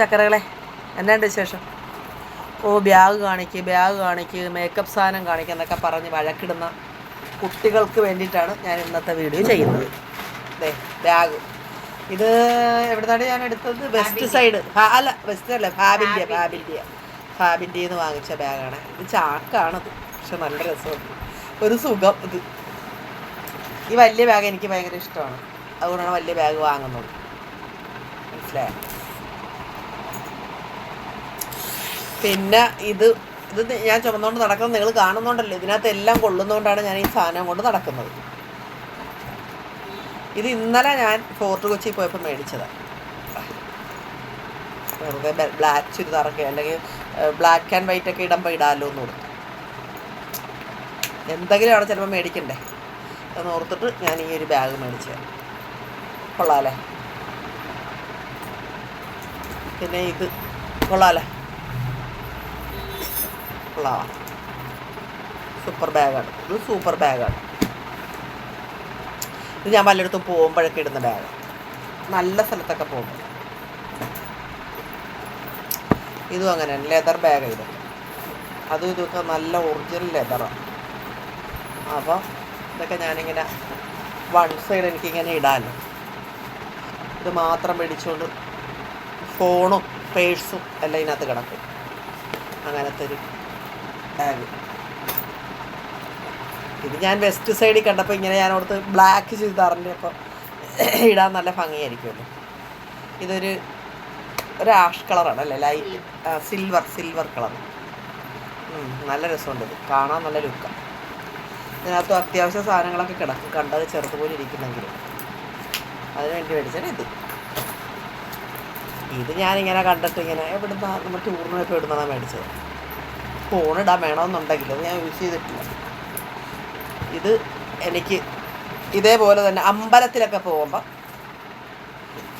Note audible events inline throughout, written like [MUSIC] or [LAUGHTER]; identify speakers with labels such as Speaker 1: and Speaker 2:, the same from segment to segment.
Speaker 1: ചക്കരകളെ എന്നാണ്ട് വിശേഷം? ഓ ബാഗ് കാണിക്ക് ബാഗ് കാണിക്ക് മേക്കപ്പ് സാധനം കാണിക്കുക എന്നൊക്കെ പറഞ്ഞ് വഴക്കിടുന്ന കുട്ടികൾക്ക് വേണ്ടിയിട്ടാണ് ഞാൻ ഇന്നത്തെ വീഡിയോ ചെയ്യുന്നത്. അതെ ബാഗ് ഇത് എവിടുന്നാണ് ഞാൻ എടുത്തത്? വെസ്റ്റ് സൈഡ് അല്ല വെസ്റ്റ് അല്ല ഫാബിന്റെ ഫാബിന്റെ ഫാബിന്റെ നിന്ന് വാങ്ങിച്ച ബാഗാണ് ഇത് ചാക്കാണത് പക്ഷെ നല്ല രസമുണ്ട് ഒരു സുഖം ഇത്. ഈ വലിയ ബാഗ് എനിക്ക് ഭയങ്കര ഇഷ്ടമാണ്. അതുകൊണ്ടാണ് വലിയ ബാഗ് വാങ്ങുന്നത്. മനസ്സിലായോ? പിന്നെ ഇത് ഇത് ഞാൻ ചുമന്നുകൊണ്ട് നടക്കുന്നത് നിങ്ങൾ കാണുന്നുണ്ടല്ലോ. ഇതിനകത്ത് എല്ലാം കൊള്ളുന്നതുകൊണ്ടാണ് ഞാൻ ഈ സാധനം കൊണ്ട് നടക്കുന്നത്. ഇത് ഇന്നലെ ഞാൻ ഫോർട്ട് കൊച്ചി പോയപ്പോൾ മേടിച്ചതാണ് വെറുതെ ബ്ലാക്ക് ചുരിദാറൊക്കെ അല്ലെങ്കിൽ ബ്ലാക്ക് ആൻഡ് വൈറ്റ് ഒക്കെ ഇടുമ്പോൾ ഇടാമല്ലോ എന്ന് കൊടുത്തു എന്തെങ്കിലും അവിടെ ചിലപ്പോൾ മേടിക്കണ്ടേ? എന്ന് ഓർത്തിട്ട് ഞാൻ ഈ ഒരു ബാഗ് മേടിച്ചത്. കൊള്ളാമല്ലേ പിന്നെ ഇത്. കൊള്ളാമല്ലേ കൊള്ളാം സൂപ്പർ ബാഗാണ് ഇത് സൂപ്പർ ബാഗാണ് ഇത് ഞാൻ പലയിടത്തും പോകുമ്പോഴൊക്കെ ഇടുന്ന ബാഗ് നല്ല സ്ഥലത്തൊക്കെ പോകുമ്പോൾ ഇതും അങ്ങനെ ലെതർ ബാഗ് ഇത്. അതും ഇതൊക്കെ നല്ല ഒറിജിനൽ ലെതറാണ് അപ്പോൾ ഇതൊക്കെ ഞാനിങ്ങനെ വൺ സൈഡ് എനിക്കിങ്ങനെ ഇടാമല്ലോ ഇത് മാത്രം മേടിച്ചുകൊണ്ട് ഫോണും പേഴ്സും എല്ലാം ഇതിനകത്ത് കിടക്കും. അങ്ങനത്തെ ഒരു ബാഗ് ഇത് ഞാൻ വെസ്റ്റ് സൈഡിൽ കണ്ടപ്പോൾ ഇങ്ങനെ ഞാൻ അവിടുത്തെ ബ്ലാക്ക് ചുരിദാറിന്റെ അപ്പം ഇടാൻ നല്ല ഭംഗിയായിരിക്കുമല്ലോ. ഇതൊരു ഒരു ആഷ് കളറാണ് അല്ലേ? ലൈറ്റ് സിൽവർ സിൽവർ കളർ നല്ല രസമുണ്ട് ഇത്. കാണാൻ നല്ല ലുക്കാണ് ഇതിനകത്ത് അത്യാവശ്യ സാധനങ്ങളൊക്കെ കിടക്കും. കണ്ടത് ചെറുതുപോലെ ഇരിക്കുന്നെങ്കിലും. അതിന് വേണ്ടി മേടിച്ചാണ് ഇത്. ഇത് ഞാനിങ്ങനെ കണ്ടിട്ട് ഇങ്ങനെ എവിടുന്ന നമ്മൾ ടൂറിന് പോയപ്പോൾ ഇവിടുന്നാണ് മേടിച്ചത്? ഫോണിടാൻ വേണമെന്നുണ്ടെങ്കിൽ അത് ഞാൻ യൂസ് ചെയ്തിട്ടില്ല. ഇത് എനിക്ക് ഇതേപോലെ തന്നെ അമ്പലത്തിലൊക്കെ പോകുമ്പോൾ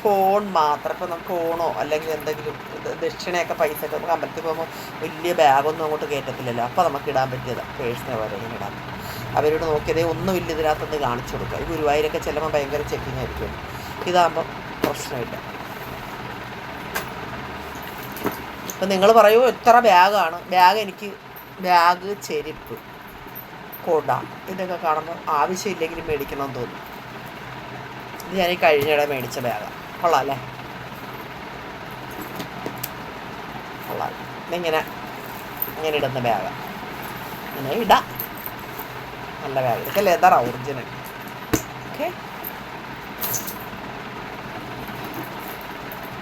Speaker 1: ഫോൺ മാത്രം ഇപ്പം നമുക്ക് ഫോണോ അല്ലെങ്കിൽ എന്തെങ്കിലും ദക്ഷിണയൊക്കെ പൈസ ഒക്കെ നമുക്ക് അമ്പലത്തിൽ പോകുമ്പോൾ വലിയ ബാഗൊന്നും അങ്ങോട്ട് കയറ്റത്തില്ലല്ലോ. അപ്പോൾ നമുക്ക് ഇടാൻ പറ്റിയതാണ് പേഴ്സിനെ പോലെ ഇങ്ങനെ ഇടാൻ അവരോട് നോക്കിയതേ ഒന്നുമില്ല ഇതിനകത്തൊന്ന് കാണിച്ചു കൊടുക്കുക ഗുരുവായൂരൊക്കെ ചെല്ലുമ്പോൾ ഭയങ്കര ചെക്കിങ് ആയിരിക്കും. ഇതാകുമ്പോൾ പ്രശ്നമില്ല. അപ്പം നിങ്ങൾ പറയൂ എത്ര ബാഗാണ്? ബാഗ് എനിക്ക് ബാഗ് ചെരുപ്പ് കൊട ഇതൊക്കെ കാണുമ്പോൾ ആവശ്യമില്ലെങ്കിലും മേടിക്കണമെന്ന് തോന്നും. ഇത് ഞാൻ ഈ കഴിഞ്ഞിടെ മേടിച്ച ബാഗാണ് കൊള്ളാം അല്ലേ? കൊള്ളാം. ഇതിങ്ങനെ? ഇങ്ങനെ ഇടുന്ന ബാഗാണ് ഇങ്ങനെ ഇടാം. നല്ല ബാഗ്. ഇതൊക്കെ ലെതറാണ് ഒറിജിനൽ ഓക്കെ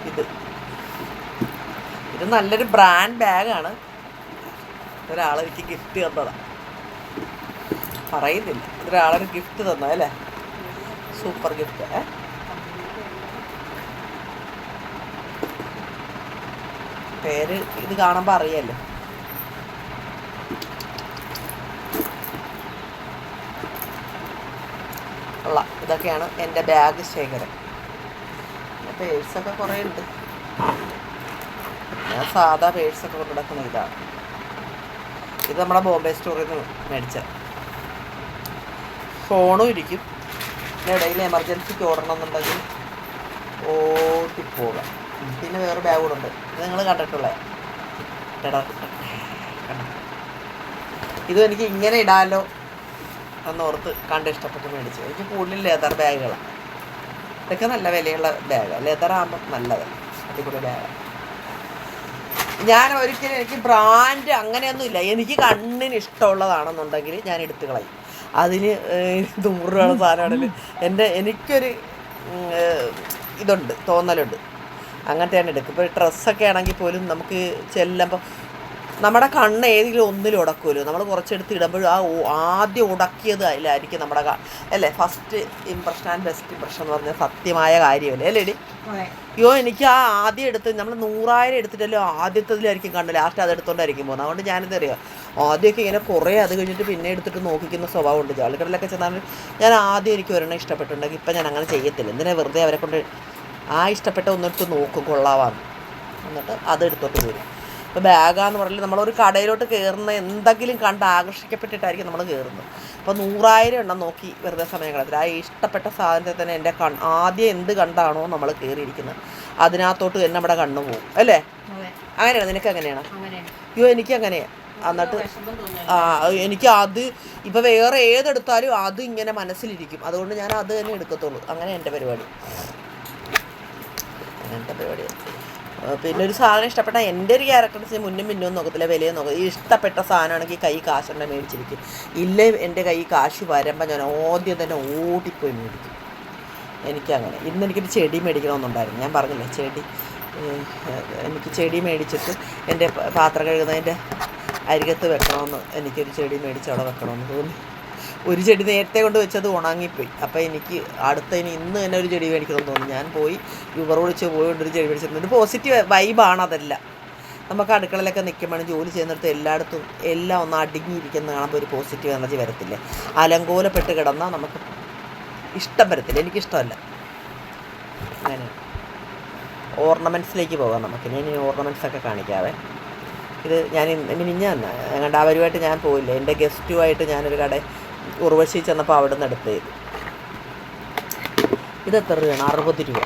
Speaker 1: ഇത്. ഇത് നല്ലൊരു ബ്രാൻഡ് ബാഗാണ് ഒരാളെനിക്ക് ഗിഫ്റ്റ് തന്നതാണ് പറയുന്നില്ല. ഒരാളൊരു ഗിഫ്റ്റ് തന്ന അല്ലേ? സൂപ്പർ ഗിഫ്റ്റ് ഏ? പേര് ഇത് കാണുമ്പോൾ അറിയാലോ. ഉള്ള ഇതൊക്കെയാണ് എന്റെ ബാഗ് ശേഖരം. പേഴ്സൊക്കെ കുറേ ഉണ്ട്. സാധാ പേഴ്സൊക്കെ കൊണ്ട് നടക്കുന്ന ഇതാണ്. ഇത് നമ്മുടെ ബോംബെ സ്റ്റോറിൽ നിന്ന് മേടിച്ച ഫോണും ഇരിക്കും. ഇടയിൽ എമർജൻസിക്ക് ഓടണമെന്നുണ്ടെങ്കിൽ ഓട്ടിപ്പോകാം പിന്നെ വേറെ ബാഗ് കൂടെ ഉണ്ട്. ഇത് നിങ്ങൾ കണ്ടിട്ടുള്ളേ. ഇതും എനിക്ക് ഇങ്ങനെ ഇടാലോ എന്നോർത്ത് കണ്ട് ഇഷ്ടപ്പെട്ട് മേടിച്ചു. എനിക്ക് കൂടുതൽ ലെതർ ബാഗുകളാണ് ഇതൊക്കെ നല്ല വിലയുള്ള ബാഗാണ് ലെതർ ആകുമ്പോൾ നല്ലതാണ് അടിപൊളി ബാഗാണ് ഞാൻ ഒരിക്കലും എനിക്ക് ബ്രാൻഡ് അങ്ങനെയൊന്നുമില്ല. എനിക്ക് കണ്ണിന് ഇഷ്ടമുള്ളതാണെന്നുണ്ടെങ്കിൽ ഞാൻ എടുത്തു കളയും. അതിന് നൂറ് രൂപയുടെ സാധനമാണെങ്കിൽ എന്റെ എനിക്കൊരു ഇതുണ്ട് തോന്നലുണ്ട്. അങ്ങനത്തെ ഞാൻ എടുക്കും ഇപ്പോൾ ഡ്രസ്സൊക്കെ ആണെങ്കിൽ പോലും നമുക്ക് ചെല്ലുമ്പോൾ നമ്മുടെ കണ്ണ് ഏതെങ്കിലും ഒന്നിലും ഉടക്കുമല്ലോ നമ്മൾ കുറച്ചെടുത്ത് ഇടുമ്പോൾ ആ ആദ്യം ഉടക്കിയത് അതിലായിരിക്കും നമ്മുടെ അല്ലേ? First impression and best impression എന്ന് പറഞ്ഞാൽ സത്യമായ കാര്യമല്ലേ? അല്ലേ അയ്യോ എനിക്ക് ആ ആദ്യം എടുത്ത് നമ്മൾ നൂറായിരം എടുത്തിട്ടല്ലോ ആദ്യത്തതിലായിരിക്കും കണ്ടു ലാസ്റ്റ് അത് എടുത്തോണ്ടായിരിക്കും പോകുന്നത്. അതുകൊണ്ട് ഞാനിത് അറിയാം ആദ്യമൊക്കെ ഇങ്ങനെ കുറേ അത് കഴിഞ്ഞിട്ട് പിന്നെ എടുത്തിട്ട് നോക്കിക്കുന്ന സ്വഭാവമുണ്ട് ജാലിക്കടലൊക്കെ ചെന്നാൽ ഞാൻ ആദ്യം എനിക്ക് ഒരെണ്ണം ഇഷ്ടപ്പെട്ടിട്ടുണ്ടെങ്കിൽ ഇപ്പം ഞാൻ അങ്ങനെ ചെയ്യത്തില്ല. എന്തിനാ വെറുതെ അവരെ കൊണ്ട് ആ ഇഷ്ടപ്പെട്ട ഒന്നെടുത്ത് നോക്കും. കൊള്ളാവാന്ന്. എന്നിട്ട് അത് എടുത്തോട്ട് വരും. ഇപ്പോൾ ബാഗാന്ന് പറഞ്ഞാൽ നമ്മളൊരു കടയിലോട്ട് കയറുന്ന എന്തെങ്കിലും കണ്ട് ആകർഷിക്കപ്പെട്ടിട്ടായിരിക്കും നമ്മൾ കയറുന്നത് അപ്പോൾ നൂറായിരം എണ്ണം നോക്കി വെറുതെ സമയം ആ ഇഷ്ടപ്പെട്ട സാധനത്തെ തന്നെ എന്റെ കൺ ആദ്യം എന്ത് കണ്ടാണോ നമ്മൾ കയറിയിരിക്കുന്നത് അതിനകത്തോട്ട് തന്നെ നമ്മുടെ കണ്ണ് പോകും അല്ലേ? അങ്ങനെയാണ്? നിനക്ക് അങ്ങനെയാണ്? അയ്യോ എനിക്ക് അങ്ങനെയാണ് എന്നിട്ട് ആ എനിക്ക് അത് ഇപ്പം വേറെ ഏതെടുത്താലും അത് ഇങ്ങനെ മനസ്സിലിരിക്കും. അതുകൊണ്ട് ഞാൻ അത് തന്നെ എടുക്കത്തുള്ളൂ. അങ്ങനെ എന്റെ പരിപാടി. അങ്ങനത്തെ പരിപാടി പിന്നെ ഒരു സാധനം ഇഷ്ടപ്പെട്ട എന്റെ ഒരു ക്യാരക്ടറിന് മുന്നും മുന്നും നോക്കത്തില്ല വിലയും നോക്കത്തില്ല. ഇഷ്ടപ്പെട്ട സാധനമാണെങ്കിൽ കൈ കാശുണ്ടെ മേടിച്ചിരിക്കും. ഇല്ലേ എന്റെ കൈ കാശ് വരുമ്പോൾ ഞാൻ ആദ്യം തന്നെ ഓടിപ്പോയി മേടിക്കും. എനിക്കങ്ങനെ. ഇന്ന് എനിക്കൊരു ചെടി മേടിക്കണമെന്നുണ്ടായിരുന്നു. ഞാൻ പറഞ്ഞില്ലേ ചെടി. എനിക്ക് ചെടി മേടിച്ചിട്ട് എന്റെ പാത്രം കഴുകുന്നതിന്റെ അരികത്ത് വെക്കണമെന്ന് എനിക്കൊരു ചെടി മേടിച്ച് അവിടെ വെക്കണമെന്ന് തോന്നി. ഒരു ചെടി നേരത്തെ കൊണ്ട് വെച്ചത് ഉണങ്ങിപ്പോയി. അപ്പോൾ എനിക്ക് അടുത്ത ഇനി ഇന്ന് തന്നെ ഒരു ചെടി മേടിക്കണമെന്ന് തോന്നി ഞാൻ പോയി യൂബർ വിളിച്ച് പോയി കൊണ്ടൊരു ചെടി മേടിച്ചിരുന്നു ഒരു പോസിറ്റീവ് വൈബാണ് അതെല്ലാം. നമുക്ക് അടുക്കളയിലൊക്കെ നിൽക്കുമ്പോഴും ജോലി ചെയ്യുന്നിടത്ത് എല്ലായിടത്തും എല്ലാം ഒന്ന് അടുങ്ങിയിരിക്കുന്ന കാണുമ്പോൾ ഒരു പോസിറ്റീവ് എനർജി വരത്തില്ല. അലങ്കോലപ്പെട്ട് കിടന്നാൽ നമുക്ക് ഇഷ്ടം വരത്തില്ല. എനിക്കിഷ്ടമല്ല. അങ്ങനെ. ഓർണമെന്റ്സിലേക്ക് പോകാം നമുക്ക്. ഇനി ഓർണമെന്റ്സ് ഒക്കെ കാണിക്കാവേ. ഇത് ഞാൻ ഇന്ന് മിനിഞ്ഞാന്ന് ഞങ്ങളുടെ അവരുമായിട്ട് ഞാൻ പോയില്ല. എന്റെ ഗസ്റ്റുമായിട്ട് ഞാനൊരു കട ഉർവശി ചെന്നപ്പോൾ അവിടെ നിന്ന് എടുത്ത് ചെയ്തു ഇത് എത്ര രൂപയാണ്? അറുപത് രൂപ.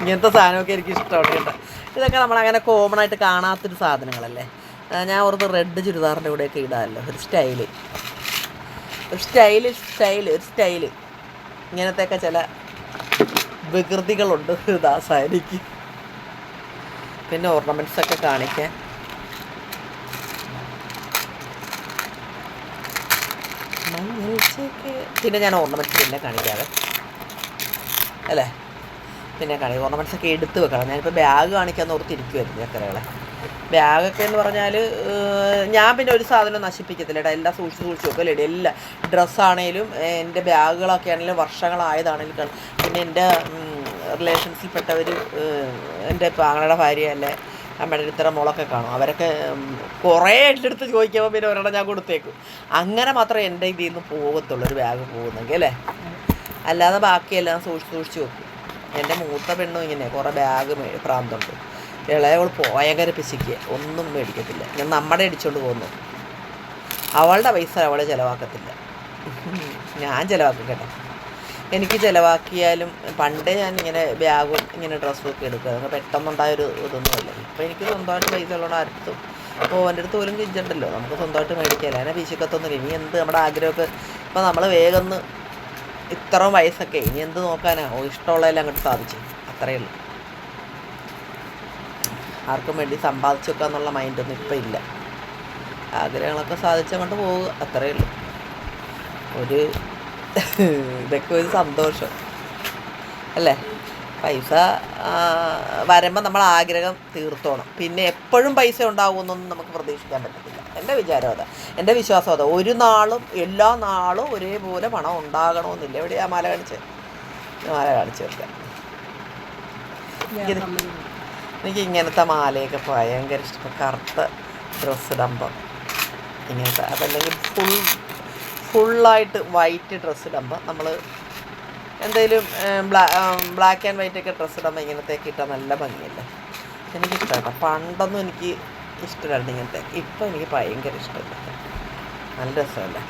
Speaker 1: ഇങ്ങനത്തെ സാധനമൊക്കെ എനിക്ക് ഇഷ്ടമാണ് കേട്ടോ. ഇതൊക്കെ നമ്മളങ്ങനെ കോമൺ ആയിട്ട് കാണാത്തൊരു സാധനങ്ങളല്ലേ? ഞാൻ ഓർത്ത് റെഡ് ചുരിദാറിന്റെ കൂടെയൊക്കെ ഇടാമല്ലോ. ഒരു സ്റ്റൈൽ ഒരു സ്റ്റൈൽ സ്റ്റൈൽ ഒരു സ്റ്റൈൽ ഇങ്ങനത്തെയൊക്കെ ചില വികൃതികളുണ്ട് ദാസായിരിക്കും പിന്നെ ഓർണമെന്റ്സ് ഒക്കെ കാണിക്കാൻ. മഞ്ഞൾച്ചയ്ക്ക് പിന്നെ ഞാൻ ഓർണമെന്റ്സ് പിന്നെ കാണിക്കാതെ അല്ലേ? പിന്നെ കാണിക്കും. ഓർണമെന്റ്സ് ഒക്കെ എടുത്ത് വെക്കണം. ഞാനിപ്പോൾ ബാഗ് കാണിക്കാമെന്ന് ഓർത്തിരിക്കുമായിരുന്നു ചക്കരകളെ. ബാഗൊക്കെ എന്ന് പറഞ്ഞാൽ ഞാൻ പിന്നെ ഒരു സാധനം നശിപ്പിക്കത്തില്ല എല്ലാം സൂക്ഷിച്ച് സൂക്ഷിച്ച് വെക്കും അല്ലേ എല്ലാ ഡ്രസ്സാണേലും എന്റെ ബാഗുകളൊക്കെ ആണെങ്കിലും വർഷങ്ങളായതാണെങ്കിലും. പിന്നെ എന്റെ റിലേഷൻസിൽപ്പെട്ടവർ എന്റെ ഇപ്പോൾ ആങ്ങളുടെ ഭാര്യ അല്ലേ അമ്മയുടെ ഇത്ര മുളൊക്കെ കാണും. അവരൊക്കെ കുറേ എന്റെ ചോദിക്കുമ്പോൾ പിന്നെ ഒരെണ്ണം ഞാൻ കൊടുത്തേക്കും. അങ്ങനെ മാത്രമേ എന്റെ ഇതിൽ നിന്ന് പോകത്തുള്ളൂ ഒരു ബാഗ് പോകുന്നെങ്കിൽ അല്ലേ? അല്ലാതെ ബാക്കിയെല്ലാം സൂക്ഷിച്ച് സൂക്ഷിച്ച് വെക്കും. എന്റെ മൂത്ത പെണ്ണും ഇങ്ങനെ കുറേ ബാഗ് പ്രാന്തമുണ്ട് ഇളയവൾ ഭയങ്കര പിശിക്കുക ഒന്നും മേടിക്കത്തില്ല. ഞാൻ നമ്മുടെ അടിച്ചുകൊണ്ട് പോകുന്നു. അവളുടെ പൈസ അവളെ ചിലവാക്കത്തില്ല. ഞാൻ ചിലവാക്കും കേട്ടോ. എനിക്ക് ചിലവാക്കിയാലും പണ്ടേ ഞാൻ ഇങ്ങനെ ബാഗും ഇങ്ങനെ ഡ്രസ്സും ഒക്കെ എടുക്കുക പെട്ടെന്നുണ്ടായൊരു ഇതൊന്നുമില്ല ഇപ്പം എനിക്ക് സ്വന്തമായിട്ട് പൈസ ഉള്ളതുകൊണ്ട് അടുത്തും അപ്പോൾ എന്റെ അടുത്ത് പോലും കിഞ്ചുണ്ടല്ലോ. നമുക്ക് സ്വന്തമായിട്ട് മേടിക്കാമല്ലോ അതിനെ പിശുക്കത്തൊന്നുമില്ല ഇനി എന്ത് നമ്മുടെ ആഗ്രഹമൊക്കെ ഇപ്പം നമ്മൾ വേഗം ഇത്ര വയസ്സൊക്കെ ഇനി എന്ത് നോക്കാനാണ് ഓ ഇഷ്ടമുള്ളതെല്ലാം അങ്ങോട്ട് സാധിച്ചു. അത്രയേ ഉള്ളൂ. ആർക്കും വേണ്ടി സമ്പാദിച്ചു വെക്കുക എന്നുള്ള മൈൻഡൊന്നും ഇപ്പം ഇല്ല. ആഗ്രഹങ്ങളൊക്കെ സാധിച്ചങ്ങോട്ട് പോവുക. അത്രയേ ഉള്ളൂ. ഒരു [LAUGHS] ഇതൊക്കെ ഒരു സന്തോഷം. അല്ലേ? പൈസ വരുമ്പോൾ നമ്മൾ ആഗ്രഹം തീർത്തോണം. പിന്നെ എപ്പോഴും പൈസ ഉണ്ടാകുമെന്നൊന്നും നമുക്ക് പ്രതീക്ഷിക്കാൻ പറ്റത്തില്ല. എന്റെ വിചാരം അതാ. എന്റെ വിശ്വാസം അതാ. ഒരു നാളും എല്ലാ നാളും ഒരേപോലെ പണം ഉണ്ടാകണമെന്നില്ല. എവിടെയാ മാല കാണിച്ച്? മാല കാണിച്ച് വെക്കാം എനിക്ക് ഇങ്ങനത്തെ മാലയൊക്കെ ഭയങ്കര ഇഷ്ടം. കറുത്ത ഡ്രസ്സ് ഇടുമ്പം. ഇങ്ങനത്തെ അതല്ലെങ്കിൽ ഫുൾ ഫുള്ളായിട്ട് വൈറ്റ് ഡ്രസ്സ് ഇടുമ്പോൾ നമ്മൾ എന്തെങ്കിലും ബ്ലാ ബ്ലാക്ക് ആൻഡ് വൈറ്റ് ഒക്കെ ഡ്രസ്സ് ഇടുമ്പോൾ ഇങ്ങനത്തേക്ക് ഇട്ടാൽ നല്ല ഭംഗിയല്ലേ? എനിക്കിഷ്ടമാണ് പണ്ടൊന്നും എനിക്ക് ഇഷ്ടമല്ലായിരുന്നു ഇങ്ങനത്തെ ഇപ്പം എനിക്ക് ഭയങ്കര ഇഷ്ടമില്ല നല്ല രസമല്ലേ.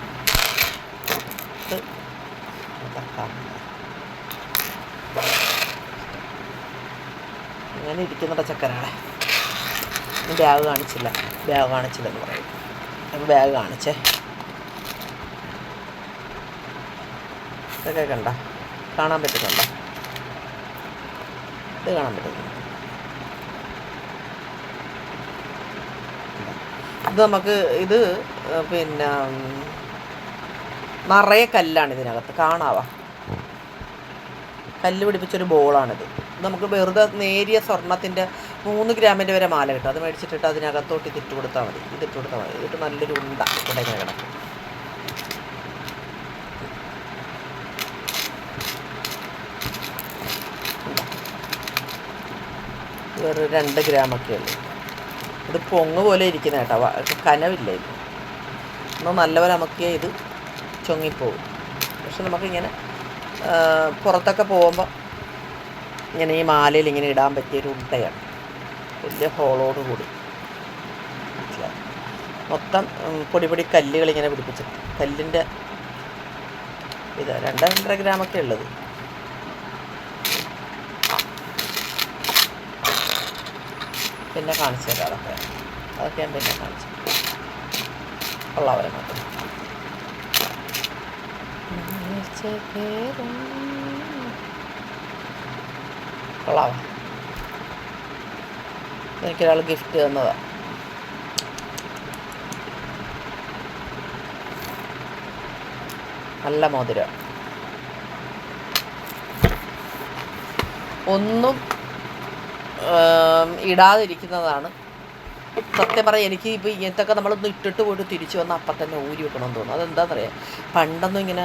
Speaker 1: അങ്ങനെ ഇരിക്കുന്നുണ്ട് ചക്കരകളെ? ബാഗ് കാണിച്ചില്ല. ബാഗ് കാണിച്ചില്ലെന്ന് പറയും. ബാഗ് കാണിച്ചേ. ഇതൊക്കെ കണ്ട. കാണാൻ പറ്റുന്നുണ്ടോ? ഇത് കാണാൻ പറ്റുന്നുണ്ട്? ഇത് നമുക്ക് ഇത് പിന്നെ നിറയെ കല്ലാണ് ഇതിനകത്ത്. കാണാവാ? കല്ല് പിടിപ്പിച്ചൊരു ബോളാണിത്. നമുക്ക് വെറുതെ നേരിയ സ്വർണത്തിന്റെ മൂന്ന് ഗ്രാമിന്റെ വരെ മാല കിട്ടും. അത് മേടിച്ചിട്ടിട്ട് അതിനകത്തോട്ട് ഇതിട്ട് കൊടുത്താൽ മതി. ഇതിട്ട് കൊടുത്താൽ മതി. ഇതിട്ട് നല്ലൊരു ഉണ്ട. ഇവിടെ കിടക്കും. വേറെ രണ്ട് ഗ്രാമൊക്കെ ഉള്ളൂ. ഇത് പൊങ്ങ് പോലെ ഇരിക്കുന്ന കേട്ടോ കനവില്ല ഇത്? എന്നാൽ നല്ലപോലെ നമുക്ക് ഇത് ചൊങ്ങിപ്പോവും പക്ഷെ നമുക്കിങ്ങനെ പുറത്തൊക്കെ പോകുമ്പോൾ ഇങ്ങനെ ഈ മാലയിൽ ഇങ്ങനെ ഇടാൻ പറ്റിയൊരു ഉണ്ടയാണ്. വലിയ ഹോളോട് കൂടി? മൊത്തം പൊടി പൊടി കല്ലുകൾ ഇങ്ങനെ പിടിപ്പിച്ചിട്ട് കല്ലിന്റെ ഇത് രണ്ട് രണ്ടര ഗ്രാമൊക്കെ ഉള്ളത്. പിന്നെ കാണിച്ചു തരാം അതൊക്കെ. അതൊക്കെ ഞാൻ പിന്നെ കാണിച്ചു ഉള്ളവരെ മാത്രം. എനിക്കൊരാൾ ഗിഫ്റ്റ് തന്നതാണ് നല്ല മോതിരം. ഒന്നും ഇടാതിരിക്കുന്നതാണ്. സത്യം പറയാം എനിക്ക് ഇപ്പോൾ ഇങ്ങനത്തൊക്കെ നമ്മളൊന്ന് ഇട്ടിട്ട് പോയിട്ട് തിരിച്ചു വന്ന് അപ്പം തന്നെ ഊരി വെക്കണമെന്ന് തോന്നുന്നു. അതെന്താണെന്നറിയാം പണ്ടൊന്നും ഇങ്ങനെ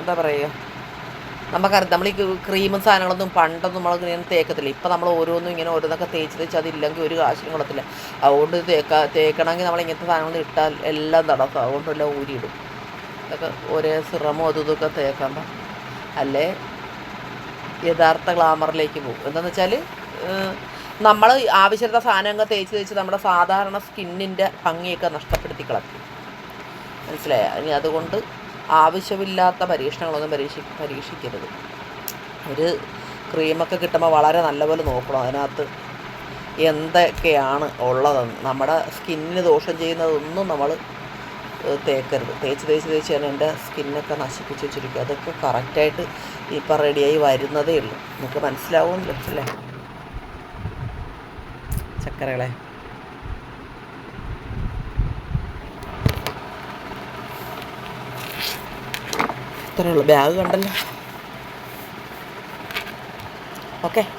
Speaker 1: എന്താ പറയുക നമുക്കറിയാം നമ്മൾ ഈ ക്രീമും സാധനങ്ങളൊന്നും പണ്ടൊന്നും നമ്മൾ ഇങ്ങനെ തേക്കത്തില്ല. ഇപ്പം നമ്മൾ ഓരോന്നും ഇങ്ങനെ ഓരോന്നൊക്കെ തേച്ച് തേച്ച് അതില്ലെങ്കിൽ ഒരു കാശിനും കൊള്ളത്തില്ല. അതുകൊണ്ട് തേക്ക തേക്കണമെങ്കിൽ നമ്മൾ ഇങ്ങനത്തെ സാധനങ്ങൾ ഇട്ടാൽ എല്ലാം നടക്കും അതുകൊണ്ടെല്ലാം ഊരിയിടും. ഇതൊക്കെ ഒരേ സിറമോ അതും ഇതൊക്കെ തേക്കണ്ട അല്ലേ? യഥാർത്ഥ ഗ്ലാമറിലേക്ക് പോകും. എന്താണെന്ന് വെച്ചാൽ നമ്മൾ ആവശ്യത്തെ സാധനങ്ങൾ തേച്ച് തേച്ച് നമ്മുടെ സാധാരണ സ്കിന്നിന്റെ ഭംഗിയൊക്കെ നഷ്ടപ്പെടുത്തി കളക്കും മനസ്സിലായോ? ഇനി അതുകൊണ്ട് ആവശ്യമില്ലാത്ത പരീക്ഷണങ്ങളൊന്നും പരീക്ഷി പരീക്ഷിക്കരുത്. ഒരു ക്രീമൊക്കെ കിട്ടുമ്പോൾ വളരെ നല്ലപോലെ നോക്കണം അതിനകത്ത് എന്തൊക്കെയാണ് ഉള്ളതെന്ന്. നമ്മുടെ സ്കിന്നിന് ദോഷം ചെയ്യുന്നതൊന്നും നമ്മൾ തേക്കരുത്. തേച്ച് തേച്ച് തേച്ച് തന്നെ എന്റെ സ്കിന്നൊക്കെ നശിപ്പിച്ച് വെച്ചിരിക്കും. അതൊക്കെ കറക്റ്റായിട്ട് ഇപ്പം റെഡിയായി വരുന്നതേ ഉള്ളൂ. നമുക്ക് മനസ്സിലാവുമല്ലോ അല്ലേ? ചക്കരകളെ. ഇത്രയേ ഉള്ളൂ. ബാഗ് കണ്ടല്ലോ. ഓക്കെ.